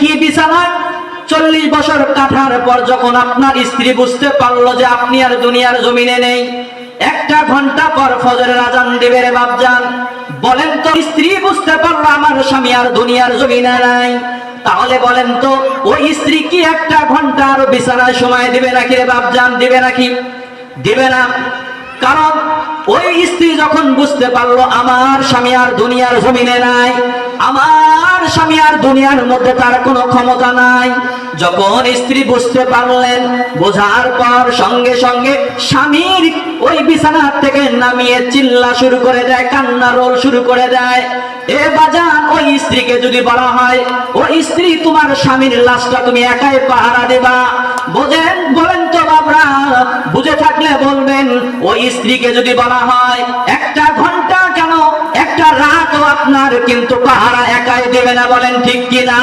কি বিছানায় চল্লিশ বছর কাটার পর যখন আপনার স্ত্রী বুঝতে পারল যে আপনি আর দুনিয়ার জমিনে নেই, একটা ঘণ্টা পর ফজরের আজান দিবে রে বাপজান। বলেন তো, স্ত্রী বুঝতে পারল আমার স্বামী আর দুনিয়ার জমিনে নাই। তাহলে বলেন তো, ওই স্ত্রী কি একটা ঘণ্টা আরও বিছানায় সময় দিবে নাকি রে বাপজান? দিবে নাকি? দিবে না। কারণ ওই স্ত্রী যখন বুঝতে পারল আমার স্বামী আর দুনিয়ার জমিনে নাই, আমার আর দুনিয়ার মধ্যে তার কোনো ক্ষমতা নাই। যখন স্ত্রী বুঝতে পারলেন, বোঝার পর সঙ্গে সঙ্গে স্বামীর ওই বিছানা থেকে নামিয়ে চিল্লা শুরু করে দেয়, কান্না রোল শুরু করে দেয়। এ বাজান, ওই স্ত্রীকে যদি বলা হয় ওই স্ত্রী, তোমার স্বামীর লাশটা তুমি একাই পাহারা দেবা? বোঝেন, বলেন তো বাবরা বুঝে থাকলে বলবেন, ওই স্ত্রীকে যদি বলা হয়, একটা ঘণ্টা আপনার কিন্তু পাহারা একাই দেবে না বলেন ঠিক কিনা?